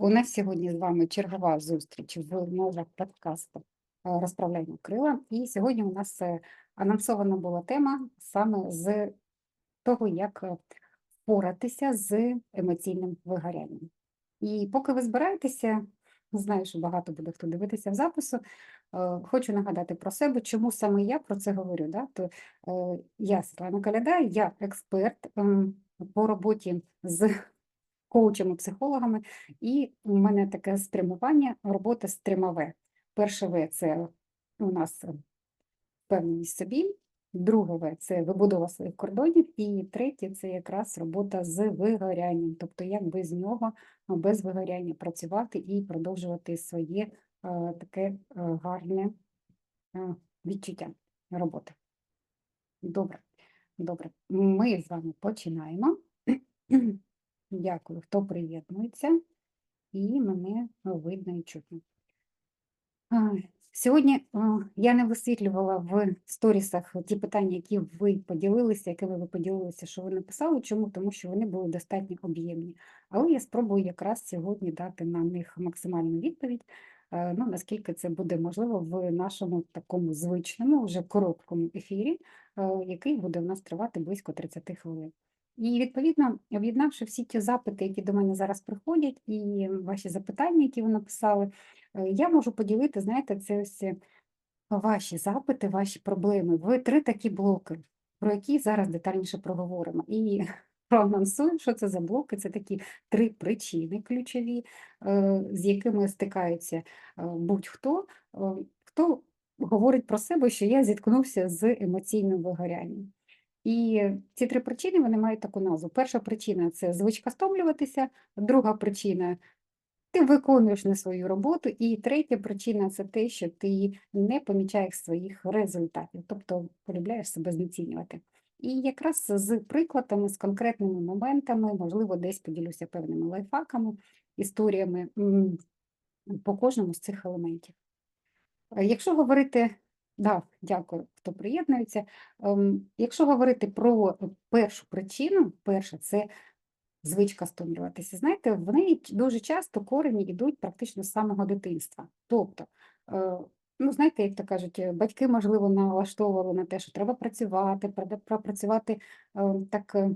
У нас сьогодні з вами чергова зустріч в межах подкасту е, «Розправляємо крила». І сьогодні у нас е, анонсована була тема саме з того, як е, впоратися з емоційним вигорянням. І поки ви збираєтеся, знаю, що багато буде хто дивитися в запису, хочу нагадати про себе, чому саме я про це говорю. Да? То, я Світлана Каляда, я експерт ем, по роботі з коучами, психологами, і у мене таке спрямування робота з трьома В. Перше В це у нас впевненість собі, друге В це вибудова своїх кордонів, і третє це якраз робота з вигорянням, тобто як без нього, без вигоряння працювати і продовжувати своє е, таке е, гарне е, відчуття роботи. Добре, добре. Ми з вами починаємо. Дякую, хто приєднується, і мене видно і чутно. Сьогодні я не висвітлювала в сторісах ті питання, які ви поділилися, якими ви поділилися, що ви написали. Чому? Тому що вони були достатньо об'ємні. Але я спробую якраз сьогодні дати на них максимальну відповідь, е, ну, наскільки це буде можливо в нашому такому звичному, вже короткому ефірі, е, який буде в нас тривати близько 30 хвилин. І відповідно, об'єднавши всі ті запити, які до мене зараз приходять, і ваші запитання, які ви написали, е, я можу поділити, знаєте, це ось е, ваші запити, ваші проблеми в три такі блоки, про які зараз детальніше проговоримо. І проанонсую, що це за блоки. Це такі три причини ключові, е, з якими стикаються будь-хто, хто говорить про себе, що я зіткнувся з емоційним вигорянням. І ці три причини вони мають таку назву. Перша причина це звичка стомлюватися, друга причина ти виконуєш не свою роботу, і третя причина це те, що ти не помічаєш своїх результатів, тобто полюбляєш себе знецінювати. І якраз з прикладами, з конкретними моментами, можливо, десь поділюся певними лайфхаками, історіями по кожному з цих елементів. Е, Якщо говорити, да, дякую, хто приєднується. Ем, Якщо говорити про першу причину, перша це звичка стомлюватися. Знаєте, в неї дуже часто корені йдуть практично з самого дитинства. Тобто, е, ну знаєте, як то кажуть, батьки, можливо, налаштовували на те, що треба працювати, прода- пропрацювати е, так е,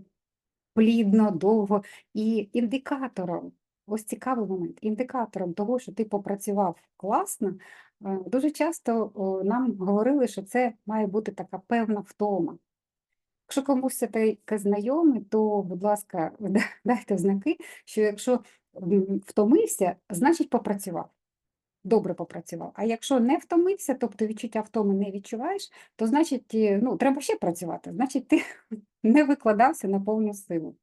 плідно, довго. І індикатором, ось цікавий момент, індикатором того, що ти попрацював класно, е, дуже часто нам говорили, що це має бути така певна втома. Якщо комусь це таке знайоме, то, будь ласка, дайте знаки, що якщо втомився, значить попрацював. Добре попрацював. А якщо не втомився, тобто відчуття втоми не відчуваєш, то значить, е, ну, треба ще працювати. Значить, ти не викладався на повну силу.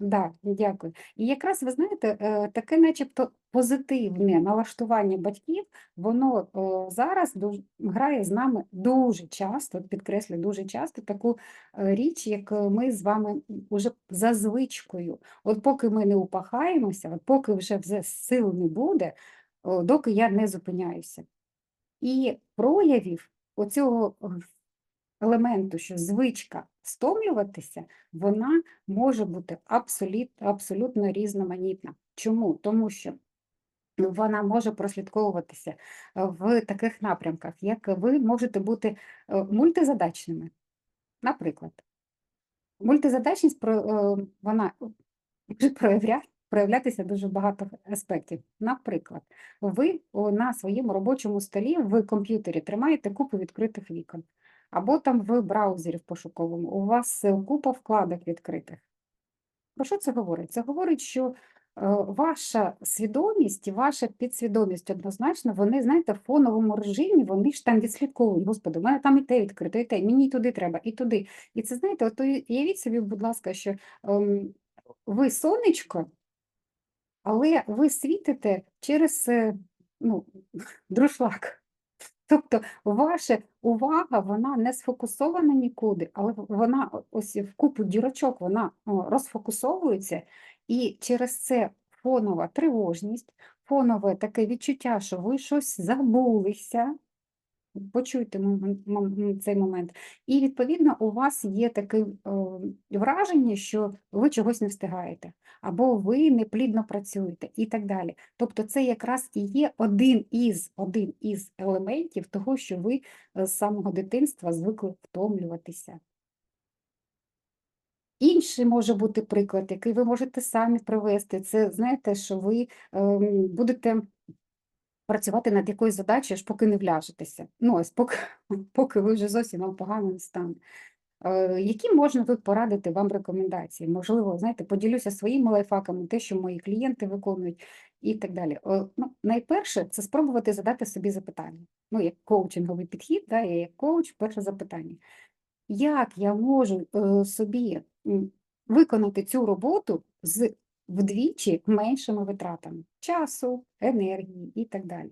Да, дякую. І якраз ви знаєте, е, таке, начебто, позитивне налаштування батьків, воно е, зараз грає з нами дуже часто, от підкреслюю, дуже часто таку е, річ, як ми з вами уже за звичкою. От поки ми не упахаємося, от поки вже вже сил не буде, доки я не зупиняюся. І проявів оцього елементу, що звичка стомлюватися, вона може бути абсолютно, абсолютно різноманітна. Чому? Тому що вона може прослідковуватися е, в таких напрямках, як ви можете бути е, мультизадачними. Наприклад, мультизадачність е, вона може проявля- проявлятися дуже багато аспектів. Наприклад, ви на своєму робочому столі в комп'ютері тримаєте купу відкритих вікон, або там в браузері в пошуковому у вас купа вкладок відкритих. Про що це говорить? Це говорить, що е, ваша свідомість і ваша підсвідомість однозначно, вони, знаєте, в фоновому режимі, вони ж там відслідковують, господи, у мене там і те відкрито, і те, мені туди треба, і туди. І це, знаєте, от уявіть собі, будь ласка, що ем, ви сонечко, але ви світите через е, ну, друшлак. Тобто ваша увага, вона не сфокусована нікуди, але вона ось в купу дірочок вона розфокусовується, і через це фонова тривожність, фонове таке відчуття, що ви щось забулися, почуйте цей момент. І відповідно у вас є таке е, враження, що ви чогось не встигаєте, або ви неплідно працюєте і так далі. Тобто це якраз і є один із, один із елементів того, що ви е, з самого дитинства звикли втомлюватися. Інший може бути приклад, який ви можете самі привести. Це знаєте, що ви ем, будете працювати над якоюсь задачею, аж поки не вляжетеся. Ну, ось поки, поки ви вже зовсім вам погано не стане. Е, Які можна тут порадити вам рекомендації? Можливо, знаєте, поділюся своїми лайфхаками, те, що мої клієнти виконують, і так далі. Е, Ну, найперше, це спробувати задати собі запитання. Ну, як коучинговий підхід, да, я як коуч, перше запитання. Як я можу е, собі виконати цю роботу з вдвічі меншими витратами часу, енергії і так далі?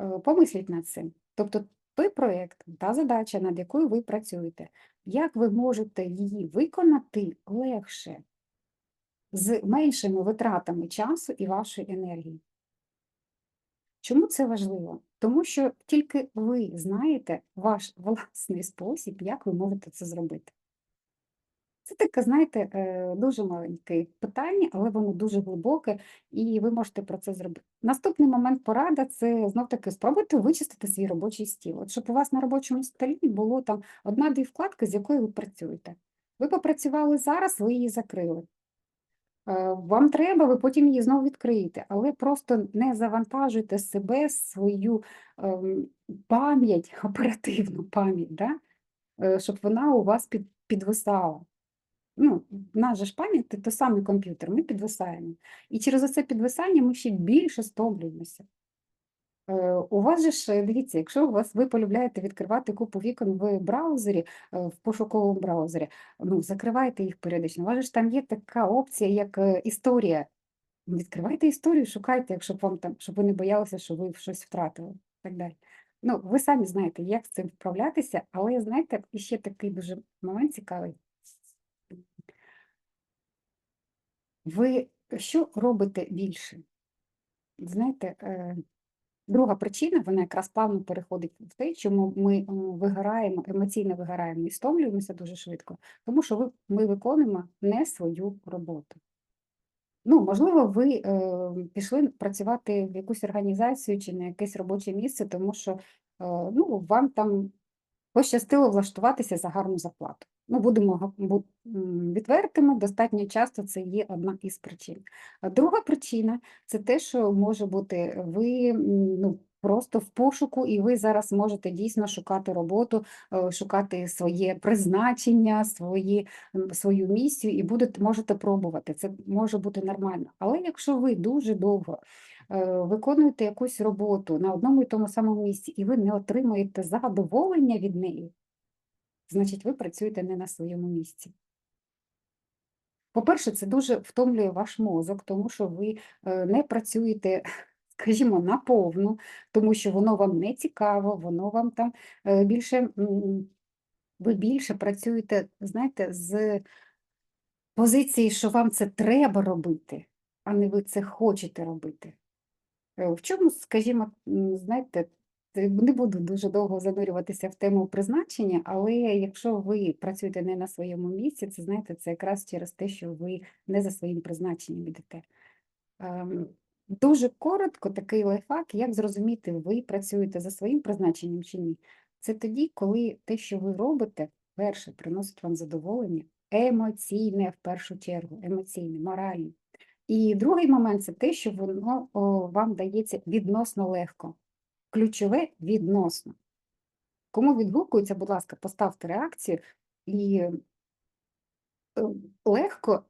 Е, Помисліть над цим. Тобто той проєкт, та задача, над якою ви працюєте, як ви можете її виконати легше, з меншими витратами часу і вашої енергії? Чому це важливо? Тому що тільки ви знаєте ваш власний спосіб, як ви можете це зробити. Це таке, знаєте, е, дуже маленьке питання, але воно дуже глибоке, і ви можете про це зробити. Наступний момент порада це знов-таки спробуйте вичистити свій робочий стіл. От щоб у вас на робочому столі було там одна-дві вкладки, з якою ви працюєте. Ви попрацювали зараз, ви її закрили. Е, Вам треба, ви потім її знову відкриєте, але просто не завантажуйте себе, свою ем, пам'ять, оперативну пам'ять, да? е, щоб вона у вас під, підвисала. Ну, нас ж пам'ять це той самий комп'ютер, ми підвисаємо. І через це підвисання ми ще більше стомлюємося. Е, У вас же ж, дивіться, якщо у вас ви полюбляєте відкривати купу вікон в браузері, е, в пошуковому браузері, ну, закривайте їх періодично. У вас же ж там є така опція, як історія. Відкривайте історію, шукайте, якщо вам там, щоб ви не боялися, що ви щось втратили. і Так далі. Ну, ви самі знаєте, як з цим вправлятися, але знаєте, ще такий дуже момент цікавий. Ви що робите більше? Знаєте, е, друга причина, вона якраз плавно переходить в те, чому ми вигораємо, емоційно вигораємо і стомлюємося дуже швидко, тому що ми виконуємо не свою роботу. Ну, можливо, ви е, пішли працювати в якусь організацію чи на якесь робоче місце, тому що е, ну, вам там пощастило влаштуватися за гарну зарплату. Ну, будемо відвертими, достатньо часто це є одна із причин. Друга причина це те, що може бути ви ну, просто в пошуку, і ви зараз можете дійсно шукати роботу, е, шукати своє призначення, свої, свою місію, і будете, можете пробувати. Це може бути нормально. Але якщо ви дуже довго е, виконуєте якусь роботу на одному і тому самому місці, і ви не отримуєте задоволення від неї, значить ви працюєте не на своєму місці. По-перше, це дуже втомлює ваш мозок, тому що ви е, не працюєте, скажімо, наповну, тому що воно вам не цікаво, воно вам там е, більше, ви більше працюєте, знаєте, з позиції, що вам це треба робити, а не ви це хочете робити. Е, В чому, скажімо, знаєте, те- не буду дуже довго занурюватися в тему призначення, але якщо ви працюєте не на своєму місці, це знаєте, це якраз через те, що ви не за своїм призначенням йдете. Ем, Дуже коротко такий лайфхак, як зрозуміти, ви працюєте за своїм призначенням чи ні. Це тоді, коли те, що ви робите, перше приносить вам задоволення, емоційне в першу чергу, емоційне, моральне. І другий момент це те, що воно вам дається відносно легко. Ключове відносно. Кому відгукується, будь ласка, поставте реакцію і е, легко.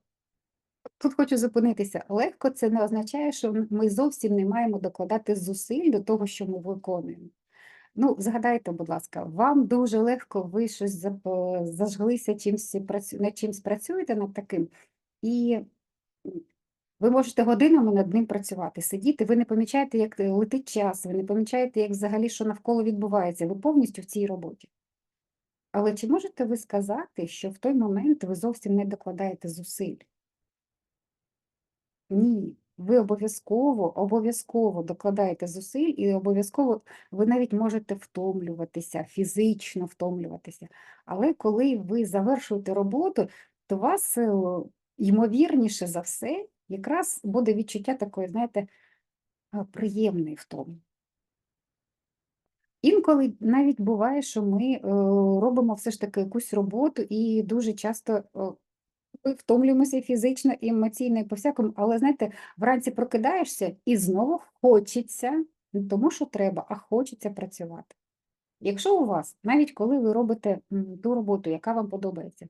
Тут хочу зупинитися. Легко це не означає, що ми зовсім не маємо докладати зусиль до того, що ми виконуємо. Ну, згадайте, будь ласка, вам дуже легко, ви щось зажглися чимсь, над чимсь працюєте над таким, і ви можете годинами над ним працювати, сидіти, ви не помічаєте, як е, летить час, ви не помічаєте, як взагалі, що навколо відбувається, ви повністю в цій роботі. Але чи можете ви сказати, що в той момент ви зовсім не докладаєте зусиль? Ні. ви обов'язково, обов'язково докладаєте зусиль і обов'язково ви навіть можете втомлюватися, фізично втомлюватися. Але коли ви завершуєте роботу, то вас, е, ймовірніше за все, якраз буде відчуття такої, знаєте, а, приємної втоми. Інколи навіть буває, що ми е, робимо все ж таки якусь роботу і дуже часто е, втомлюємося фізично, і емоційно, і по-всякому, але знаєте, вранці прокидаєшся і знову хочеться, не тому що треба, а хочеться працювати. Якщо у вас, навіть коли ви робите ту роботу, яка вам подобається,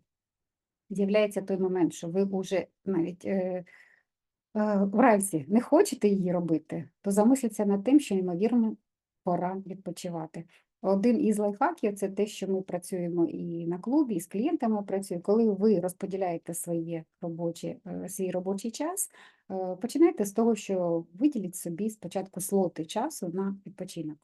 з'являється той момент, що ви вже навіть е, е, вранці не хочете її робити, то замисліться над тим, що, ймовірно, пора відпочивати. Один із лайфхаків це те, що ми працюємо і на клубі, і з клієнтами працюємо. Коли ви розподіляєте своє робочі, е, свій робочий час, е, починайте з того, що виділіть собі спочатку слоти часу на відпочинок,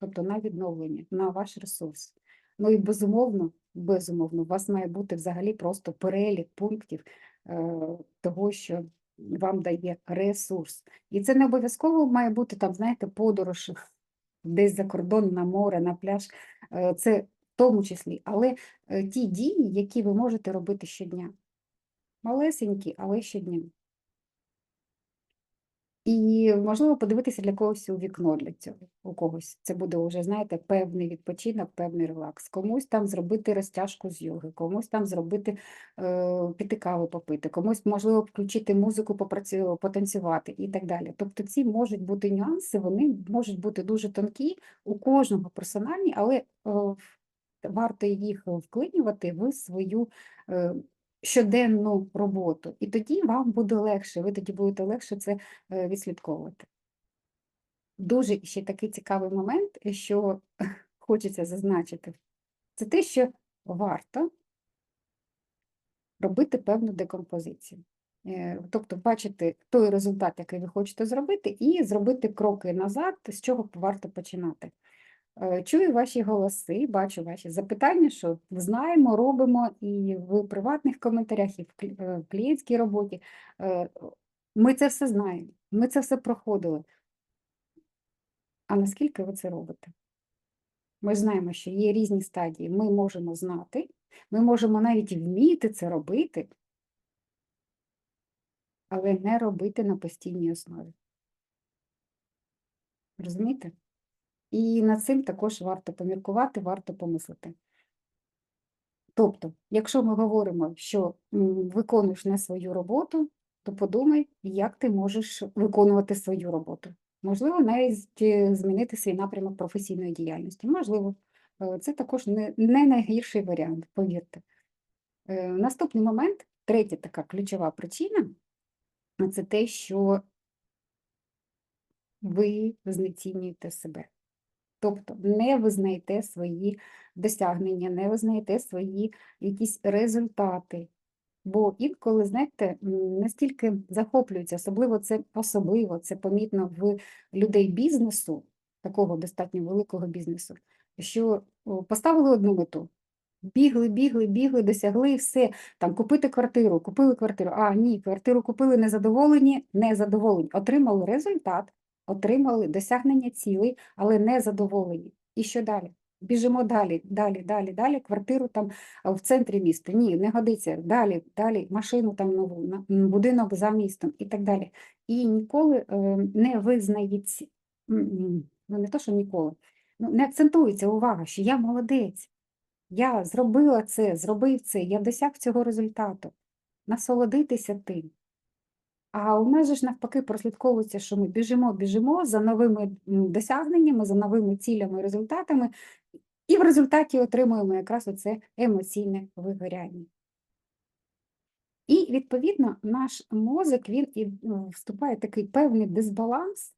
тобто на відновлення, на ваш ресурс. Ну і безумовно, безумовно, у вас має бути взагалі просто перелік пунктів того, що вам дає ресурс. І це не обов'язково має бути там, знаєте, подорож десь за кордон, на море, на пляж. Е, Це в тому числі, але е, ті дії, які ви можете робити щодня. Малесенькі, але щодня. І можливо подивитися для когось у вікно для цього. У когось це буде вже, знаєте, певний відпочинок, певний релакс. Комусь там зробити розтяжку з йоги, комусь там зробити е, піти каву попити, комусь можливо включити музику, попрацю, потанцювати і так далі. Тобто ці можуть бути нюанси, вони можуть бути дуже тонкі, у кожного персональні, але е, варто їх вклинювати в свою. Е, щоденну роботу, і тоді вам буде легше, ви тоді будете легше це е, відслідковувати. Дуже ще такий цікавий момент, що хочеться зазначити, це те, що варто робити певну декомпозицію. Е, Тобто бачити той результат, який ви хочете зробити, і зробити кроки назад, з чого варто починати. Е, Чую ваші голоси, бачу ваші запитання, що знаємо, робимо і в приватних коментарях, і в е, клієнтській роботі. Е, Ми це все знаємо, ми це все проходили. А наскільки ви це робите? Ми знаємо, що є різні стадії. Ми можемо знати, ми можемо навіть вміти це робити, але не робити на постійній основі. Розумієте? І над цим також варто поміркувати, варто помислити. Тобто, якщо ми говоримо, що виконуєш не свою роботу, то подумай, як ти можеш виконувати свою роботу. Можливо, навіть е, змінити свій напрямок професійної діяльності. Можливо, Е, це також не, найгірший варіант, повірте. Е, Наступний момент, третя така ключова причина, це те, що ви знецінюєте себе. Тобто не визнаєте свої досягнення, не визнаєте свої якісь результати. Бо інколи, знаєте, настільки захоплюються, особливо це особливо це помітно в людей бізнесу, такого достатньо великого бізнесу, що поставили одну мету. Бігли, бігли, бігли, досягли все. Там купити квартиру, купили квартиру. А, ні, квартиру купили незадоволені, незадоволені. Отримали результат, отримали досягнення цілей, але не задоволені. І що далі? Біжимо далі, далі, далі, далі, квартиру там в центрі міста. Ні, не годиться. Далі, далі, машину там нову, будинок за містом і так далі. І ніколи е, не визнається, ну не то, що ніколи, ну не акцентується увага, що я молодець. Я зробила це, зробив це, я досяг цього результату. Насолодитися тим. А у нас же ж навпаки прослідковується, що ми біжимо, біжимо за новими досягненнями, за новими цілями, результатами, і в результаті отримуємо якраз оце емоційне вигоряння. І, відповідно, наш мозок він і ну, вступає в такий певний дисбаланс,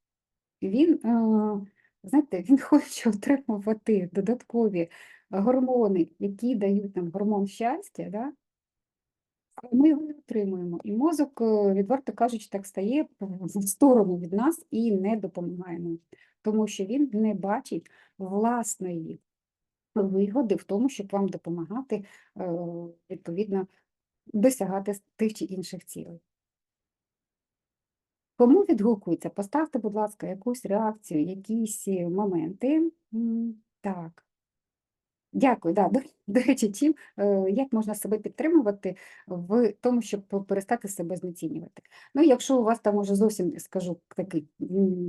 він, е, знаєте, він хоче отримувати додаткові гормони, які дають нам гормон щастя, да? Ми його не отримуємо. І мозок, е, відверто кажучи, так стає в сторону від нас і не допомагає нам, тому що він не бачить власної вигоди в тому, щоб вам допомагати, е, відповідно, досягати тих чи інших цілей. Кому відгукується, поставте, будь ласка, якусь реакцію, якісь моменти. Так. Дякую, да. До, до речі, чим, е, як можна себе підтримувати в тому, щоб перестати себе знецінювати. Ну, якщо у вас там уже зовсім, скажу, такий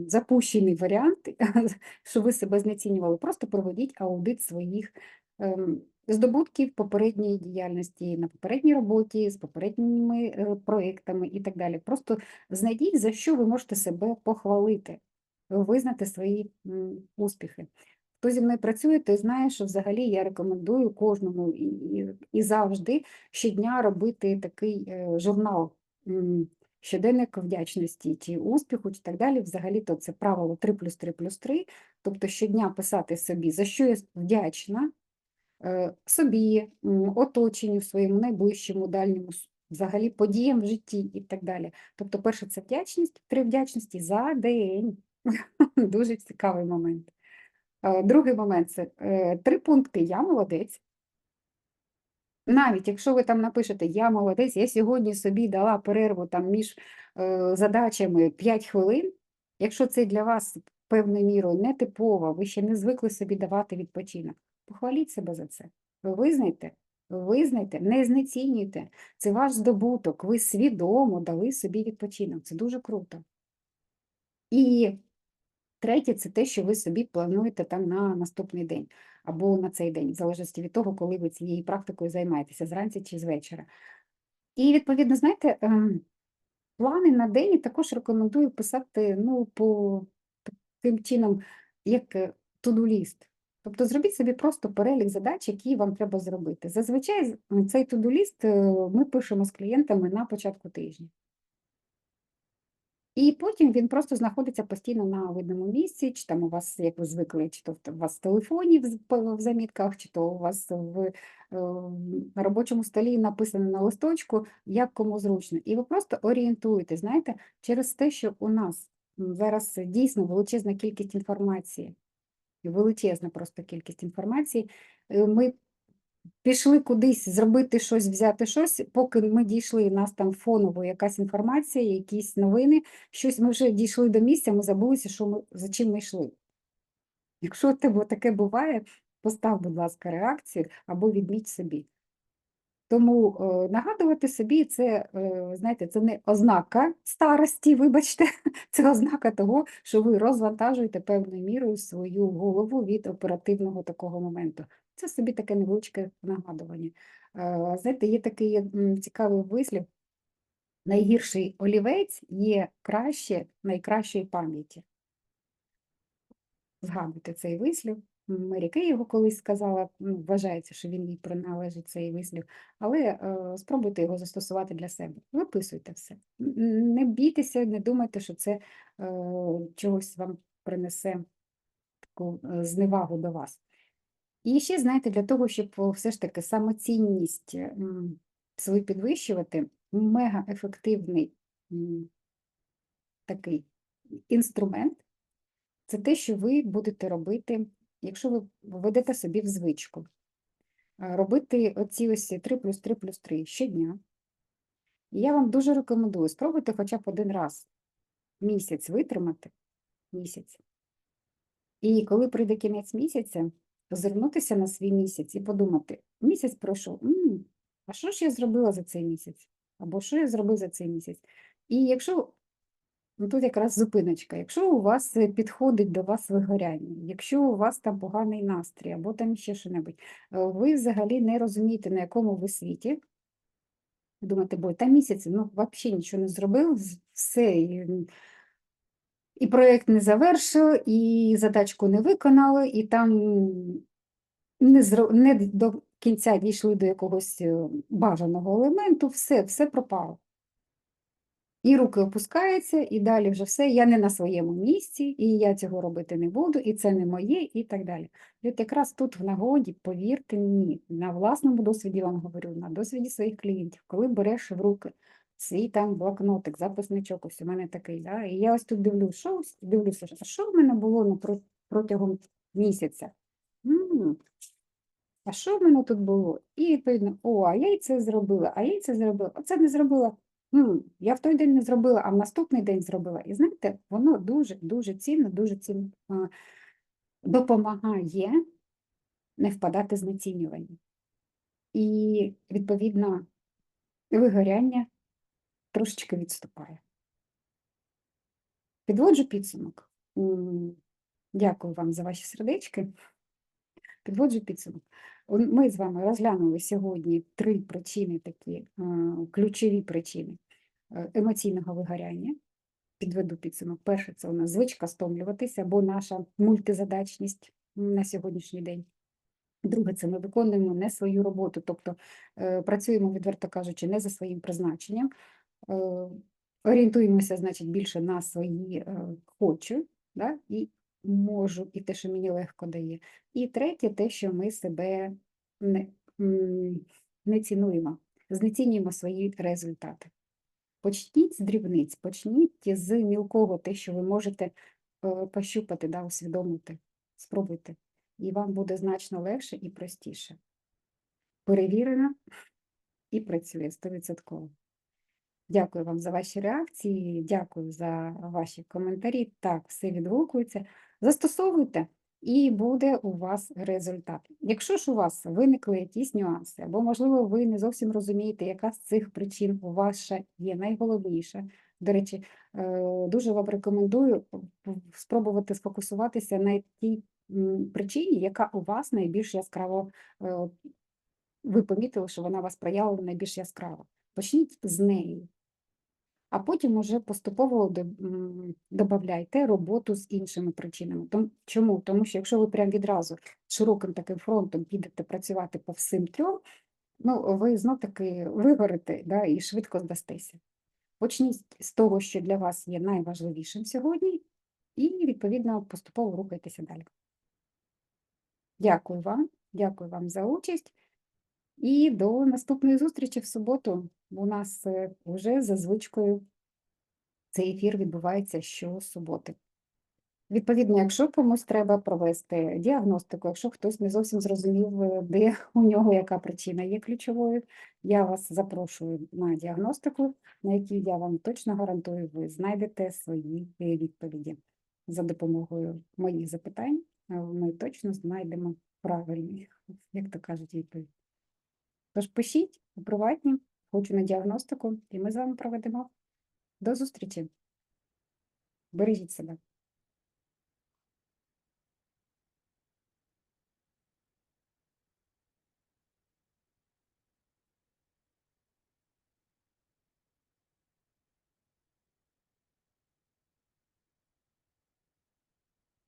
запущений варіант, що ви себе знецінювали, просто проведіть аудит своїх ем, здобутків попередньої діяльності на попередній роботі, з попередніми е, проектами і так далі. Просто знайдіть, за що ви можете себе похвалити, визнати свої успіхи. Хто зі мною працює, той знає, що взагалі я рекомендую кожному і, і, і завжди щодня робити такий е, журнал, щоденник вдячності чи успіху, чи так далі. Взагалі, то це правило 3 плюс 3 плюс 3, тобто щодня писати собі, за що я вдячна е, собі, оточенню своєму найближчому, дальньому, взагалі подіям в житті і так далі. Тобто, перше, це вдячність, три вдячності за день. Дуже цікавий момент. Е, Другий момент це е, три пункти Я молодець. Навіть якщо ви там напишете Я молодець, я сьогодні собі дала перерву там між е, задачами 5 хвилин. Якщо це для вас певною мірою нетипово, ви ще не звикли собі давати відпочинок, похваліть себе за це. Ви визнайте, визнайте, не знецінюйте. Це ваш здобуток, ви свідомо дали собі відпочинок. Це дуже круто. І Третє це те, що ви собі плануєте там на наступний день або на цей день, в залежності від того, коли ви цією практикою займаєтеся, зранці чи з вечора. І, відповідно, знаєте, ем, плани на день також рекомендую писати ну, по таким чином, як е. Тобто зробіть собі просто перелік задач, які вам треба зробити. Зазвичай цей to-do-ліст е, ми пишемо з клієнтами на початку тижня. І потім він просто знаходиться постійно на видному місці, чи там у вас, як ви звикли, чи то у вас в телефоні в замітках, чи то у вас в е, на робочому столі написано на листочку, як кому зручно. І ви просто орієнтуєте, знаєте, через те, що у нас зараз дійсно величезна кількість інформації, величезна просто кількість інформації, е, ми пішли кудись зробити щось, взяти щось, поки ми дійшли, нас там фоново якась інформація, якісь новини, щось ми вже дійшли до місця, ми забулися, що ми, за чим ми йшли. Якщо у тебе таке буває, постав, будь ласка, реакцію або відміть собі. Тому е, нагадувати собі, це, е, знаєте, це не ознака старості, вибачте, це ознака того, що ви розвантажуєте певною мірою свою голову від оперативного такого моменту. Це собі таке невеличке нагадування. Е, Знаєте, є такий цікавий вислів: найгірший олівець є краще найкращої пам'яті. Згадуйте цей вислів. Мері Кей його колись сказала, ну, вважається, що він їй приналежить цей вислів, але е, спробуйте його застосувати для себе. Виписуйте все. Не бійтеся, не думайте, що це е, чогось вам принесе таку е, зневагу до вас. І ще, знаєте, для того, щоб все ж таки самоцінність свою підвищувати, мега ефективний такий інструмент це те, що ви будете робити, якщо ви введете собі в звичку, робити оці ось 3 плюс 3 плюс 3 щодня. І я вам дуже рекомендую, спробуйте хоча б один раз місяць витримати місяць. І коли прийде кінець місяця, озирнутися на свій місяць і подумати: місяць пройшов, «М, а що ж я зробила за цей місяць? Або що я зробив за цей місяць? І якщо Ну, тут якраз зупиночка. Якщо у вас е, підходить до вас вигоряння, якщо у вас там поганий настрій або там ще що-небудь, е, ви взагалі не розумієте, на якому ви світі. Думаєте, бо та місяць, ну, взагалі нічого не зробив, все, і, проєкт не завершив, і задачку не виконали, і там не, зро... не до кінця дійшли до якогось е, бажаного елементу, все, все пропало. І руки опускаються, і далі вже все, я не на своєму місці, і я цього робити не буду, і це не моє, і так далі. І от якраз тут в нагоді, повірте мені, на власному досвіді вам говорю, на досвіді своїх клієнтів, коли береш в руки свій там блокнотик, записничок, ось у мене такий, да, і я ось тут дивлюсь, що дивлюся, що в мене було ну, про- протягом місяця? М, А що в мене тут було? І відповідно, о, а я й це зробила, а я й це зробила, оце не зробила. «М, я в той день не зробила, а в наступний день зробила. І знаєте, воно дуже, дуже цінно, дуже цінно допомагає не впадати знецінювання. І, відповідно, вигоряння трошечки відступає. Підводжу підсумок. Дякую вам за ваші сердечки. Підводжу підсумок. Ми з вами розглянули сьогодні три причини, такі ключові причини е, емоційного вигоряння. Підведу підсумок. Перше, це у нас звичка стомлюватися або наша мультизадачність на сьогоднішній день. Друге, це ми виконуємо не свою роботу, тобто е, працюємо, відверто кажучи, не за своїм призначенням. Е, орієнтуємося, значить, більше на свої е, хочу, да, і можу, і те, що мені легко дає. І третє, те, що ми себе не, не цінуємо, знецінюємо свої результати. Почніть з дрібниць, почніть з мілкого, те, що ви можете е, пощупати, да, усвідомити, спробуйте. І вам буде значно легше і простіше. Перевірено і працює 100%. Дякую вам за ваші реакції, дякую за ваші коментарі. Так, все відгукується. Застосовуйте, і буде у вас результат. Якщо ж у вас виникли якісь нюанси, або, можливо, ви не зовсім розумієте, яка з цих причин у вас є найголовніша. До речі, е, дуже вам рекомендую спробувати сфокусуватися на тій причині, яка у вас найбільш яскраво е, ви помітили, що вона у вас проявлена найбільш яскраво. Почніть з неї, а потім уже поступово до- м, додавайте роботу з іншими причинами. Чому? Тому що якщо ви прям відразу широким таким фронтом підете працювати по всім трьом, ну ви знов таки вигорите да, і швидко здастеся. Почніть з того, що для вас є найважливішим сьогодні, і відповідно поступово рухайтеся далі. Дякую вам, дякую вам за участь. І до наступної зустрічі в суботу. У нас е, вже за звичкою цей ефір відбувається щосуботи. Відповідно, якщо комусь треба провести діагностику, якщо хтось не зовсім зрозумів, е, де у нього яка причина є ключовою, я вас запрошую на діагностику, на якій я вам точно гарантую, ви знайдете свої е, відповіді. За допомогою моїх запитань ми точно знайдемо правильні, як то кажуть, відповідь. Тож пишіть у приватні, хочу на діагностику, і ми з вами проведемо. До зустрічі. Бережіть себе.